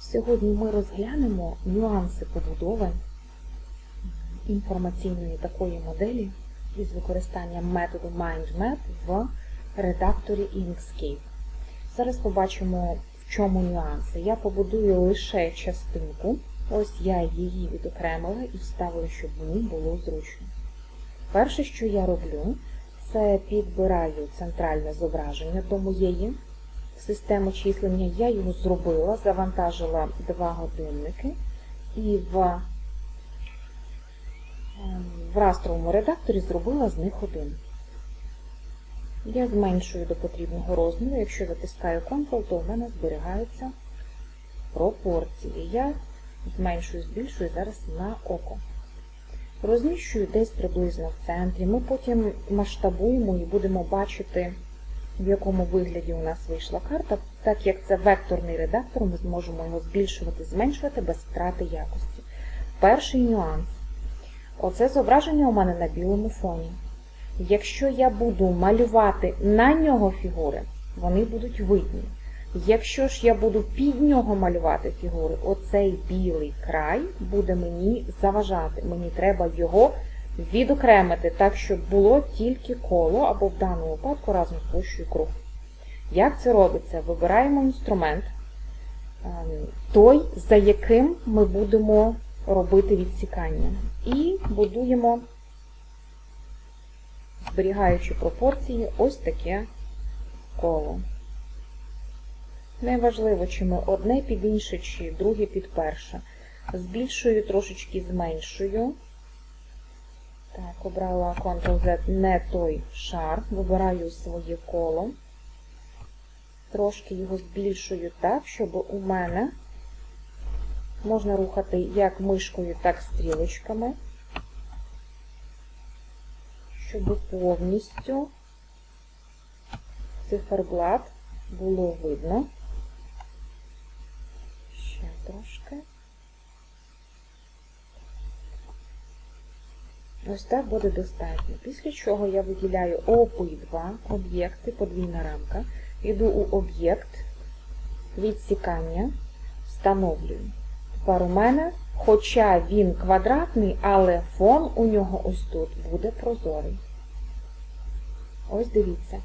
Сьогодні ми розглянемо нюанси побудови інформаційної такої моделі із використанням методу MindMap в редакторі Inkscape. Зараз побачимо, в чому нюанси. Я побудую лише частинку. Ось я її відокремила і вставила, щоб мені було зручно. Перше, що я роблю, це підбираю центральне зображення до моєї системи числення. Я його зробила, завантажила два годинники і в, ем, в растровому редакторі зробила з них один. Я зменшую до потрібного розміру. Якщо затискаю Ctrl, то в мене зберігаються пропорції. Я зменшую, збільшую зараз на око. Розміщую десь приблизно в центрі. Ми потім масштабуємо і будемо бачити, в якому вигляді у нас вийшла карта. Так як це векторний редактор, ми зможемо його збільшувати, зменшувати без втрати якості. Перший нюанс. Оце зображення у мене на білому фоні. Якщо я буду малювати на нього фігури, вони будуть видні. Якщо ж я буду під нього малювати фігури, оцей білий край буде мені заважати. Мені треба його відокремити так, щоб було тільки коло, або в даному випадку разом з площею круг. Як це робиться? Вибираємо інструмент, ем, той, за яким ми будемо робити відсікання. І будуємо, зберігаючи пропорції, ось таке коло. Неважливо, чи ми одне під інше, чи друге під перше. Збільшую, трошечки зменшую. Так, обрала Ctrl-Z не той шар, вибираю своє коло. Трошки його збільшую так, щоб у мене можна рухати як мишкою, так стрілочками, щоб повністю циферблат було видно. Ще трошки. Ось так буде достатньо. Після чого я виділяю обидва об'єкти, подвійна рамка, йду у об'єкт відсікання, встановлюю. Тепер у мене, хоча він квадратний, але фон у нього ось тут буде прозорий. Ось дивіться.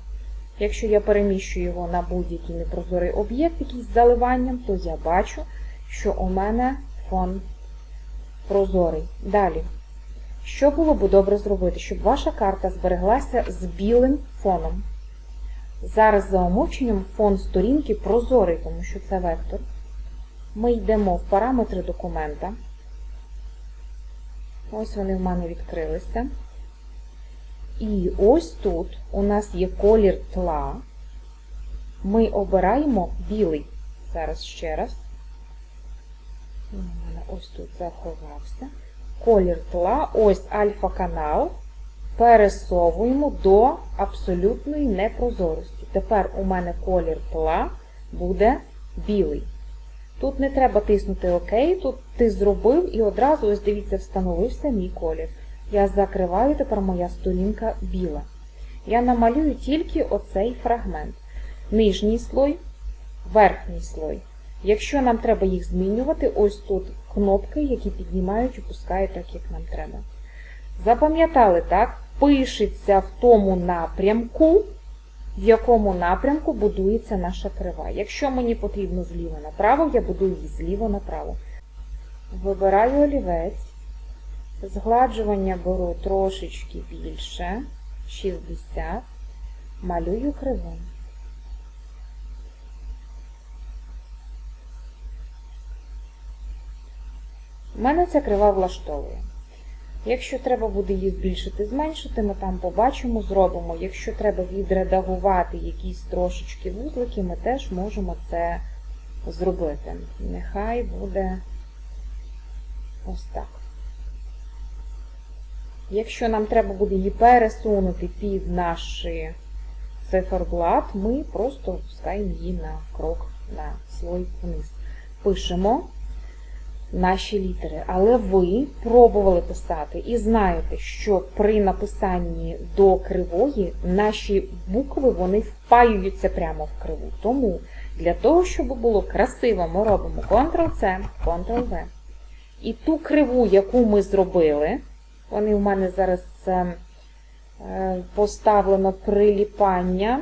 Якщо я переміщую його на будь-який непрозорий об'єкт, якийсь з заливанням, то я бачу, що у мене фон прозорий. Далі. Що було б добре зробити, щоб ваша карта збереглася з білим фоном? Зараз за умовченням фон сторінки прозорий, тому що це вектор. Ми йдемо в параметри документа. Ось вони в мене відкрилися. І ось тут у нас є колір тла. Ми обираємо білий. Зараз ще раз. У мене ось тут заховався. Колір тла, ось альфа-канал. Пересовуємо до абсолютної непрозорості. Тепер у мене колір тла буде білий. Тут не треба тиснути ОК, тут ти зробив і одразу, ось дивіться, встановився мій колір. Я закриваю, тепер моя сторінка біла. Я намалюю тільки оцей фрагмент. Нижній слой, верхній слой. Якщо нам треба їх змінювати, ось тут кнопки, які піднімають і пускають так, як нам треба. Запам'ятали, так? Пишеться в тому напрямку, в якому напрямку будується наша крива. Якщо мені потрібно зліва направо, я будую її зліва направо. Вибираю олівець. Згладжування беру трошечки більше, 60, малюю криву. Мене ця крива влаштовує. Якщо треба буде її збільшити, зменшити, ми там побачимо, зробимо. Якщо треба відредагувати якісь трошечки вузлики, ми теж можемо це зробити. Нехай буде ось так. Якщо нам треба буде її пересунути під наш циферблат, ми просто опускаємо її на крок, на слой вниз. Пишемо наші літери. Але ви пробували писати і знаєте, що при написанні до кривої наші букви вони впаюються прямо в криву. Тому, Для того, щоб було красиво, ми робимо Ctrl-C, Ctrl-V. І ту криву, яку ми зробили, вони в мене зараз е, е, поставлено приліпання.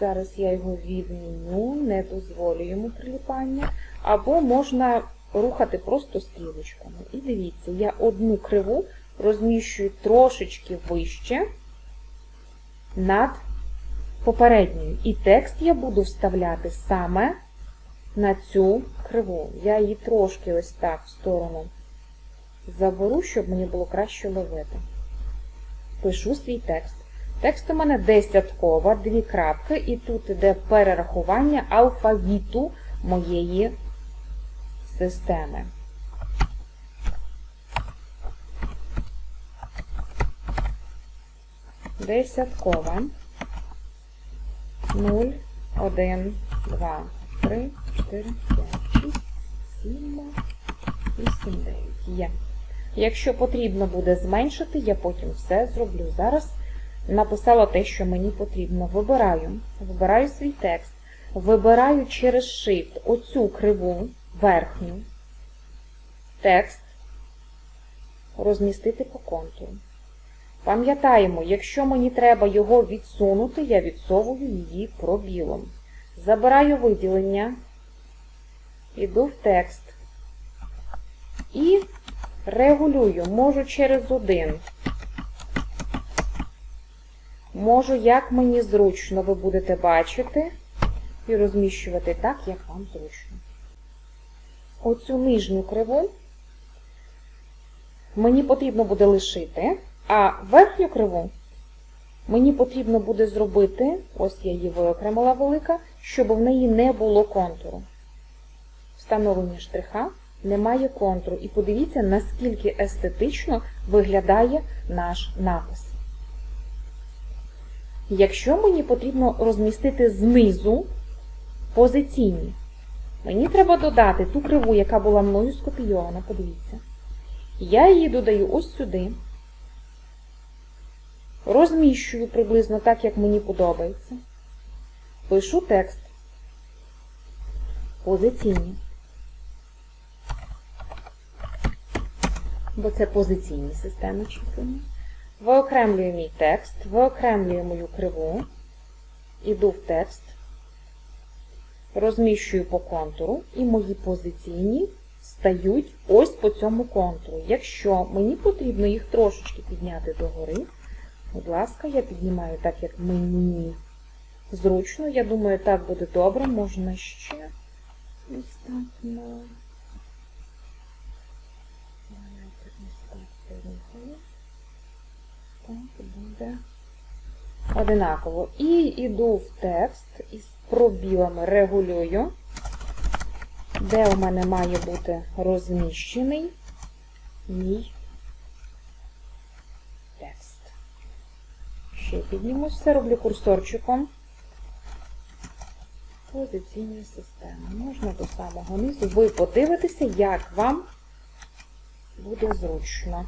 Зараз я його відміню, не дозволю йому приліпання. Або можна рухати просто стрілочками. І дивіться, я одну криву розміщую трошечки вище над попередньою. І текст я буду вставляти саме на цю криву. Я її трошки ось так в сторону заберу, щоб мені було краще ловити. Пишу свій текст. Текст у мене десяткова, дві крапки, і тут іде перерахування алфавіту моєї системи. Десяткова. 0, 1, 2, 3, 4, 5, 6, 7, 8, 9. Є. Якщо потрібно буде зменшити, я потім все зроблю. Зараз написала те, що мені потрібно. Вибираю. Вибираю свій текст. Вибираю через Shift оцю криву верхню. Текст. Розмістити по контуру. Пам'ятаємо, якщо мені треба його відсунути, я відсовую її пробілом. Забираю виділення, іду в текст і регулюю. Можу через один. Можу, як мені зручно, ви будете бачити, і розміщувати так, як вам зручно. Оцю нижню криву мені потрібно буде лишити. А верхню криву мені потрібно буде зробити, ось я її виокремила велика, щоб в неї не було контуру. Встановлення штриха немає контуру. І подивіться, наскільки естетично виглядає наш напис. Якщо мені потрібно розмістити знизу позиційні, мені треба додати ту криву, яка була мною скопійована, подивіться. Я її додаю ось сюди. Розміщую приблизно так, як мені подобається. Пишу текст. Позиційні. Бо це позиційні системи числення. Виокремлюю мій текст, виокремлюю мою криву, іду в текст, розміщую по контуру, і мої позиційні стають ось по цьому контуру. Якщо мені потрібно їх трошечки підняти догори, Будь ласка, я піднімаю так, як мені зручно. Я думаю, так буде добре. Можна ще ось так на так буде одинаково. І йду в текст із пробілами регулюю, де у мене має бути розміщений мій текст. ще піднімусь, все роблю курсорчиком. Позиційні системи. Можна до самого низу. Ви подивитеся, як вам буде зручно.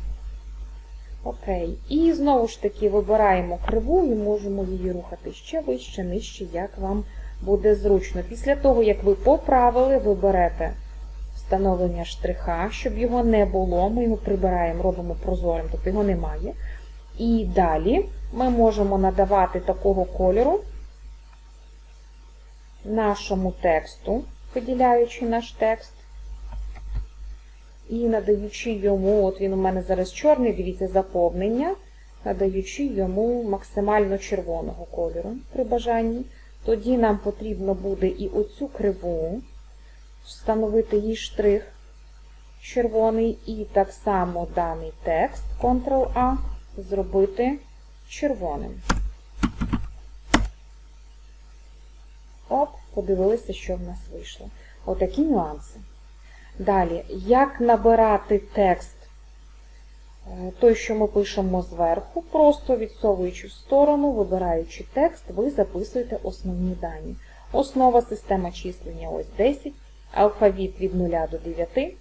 Окей. І знову ж таки вибираємо криву і можемо її рухати ще вище, нижче, як вам буде зручно. Після того, як ви поправили, ви берете встановлення штриха, щоб його не було. Ми його прибираємо, робимо прозорим, тобто його немає. І далі ми можемо надавати такого кольору нашому тексту, виділяючи наш текст. І надаючи йому, от він у мене зараз чорний, дивіться, заповнення, надаючи йому максимально червоного кольору при бажанні. Тоді нам потрібно буде і оцю криву, встановити їй штрих червоний, і так само даний текст Ctrl-A зробити червоним. Оп, подивилися, що в нас вийшло. Отакі нюанси. Далі, як набирати текст, е, той, що ми пишемо зверху, просто відсовуючи в сторону, вибираючи текст, ви записуєте основні дані. Основа система числення ось 10, алфавіт від 0 до 9,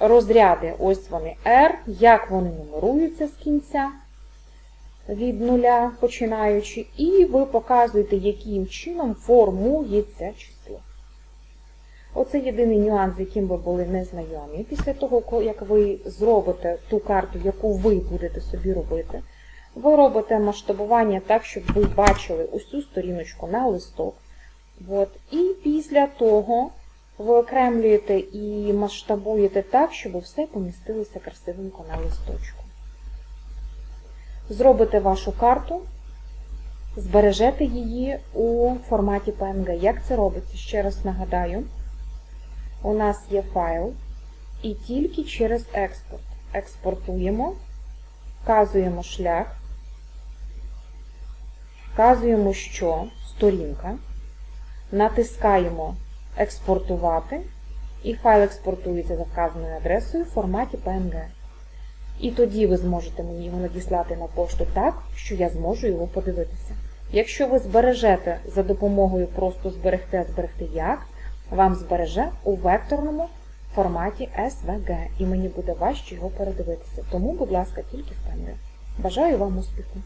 розряди ось вони R, як вони нумеруються з кінця. від нуля починаючи, і ви показуєте, яким чином формується число. Оце єдиний нюанс, з яким ви були незнайомі. Після того, як ви зробите ту карту, яку ви будете собі робити, ви робите масштабування так, щоб ви бачили усю сторіночку на листок. От. І після того ви окремлюєте і масштабуєте так, щоб все помістилося красивенько на листочку. Зробите вашу карту, збережете її у форматі PNG. Як це робиться? Ще раз нагадаю. У нас є файл, і тільки через експорт. Експортуємо, вказуємо шлях, вказуємо, що сторінка, натискаємо експортувати, і файл експортується за вказаною адресою в форматі PNG. І тоді ви зможете мені його надіслати на пошту так, що я зможу його подивитися. Якщо ви збережете за допомогою просто зберегти, а зберегти як, вам збереже у векторному форматі SVG, і мені буде важче його передивитися. Тому, будь ласка, тільки в PNG. Бажаю вам успіху!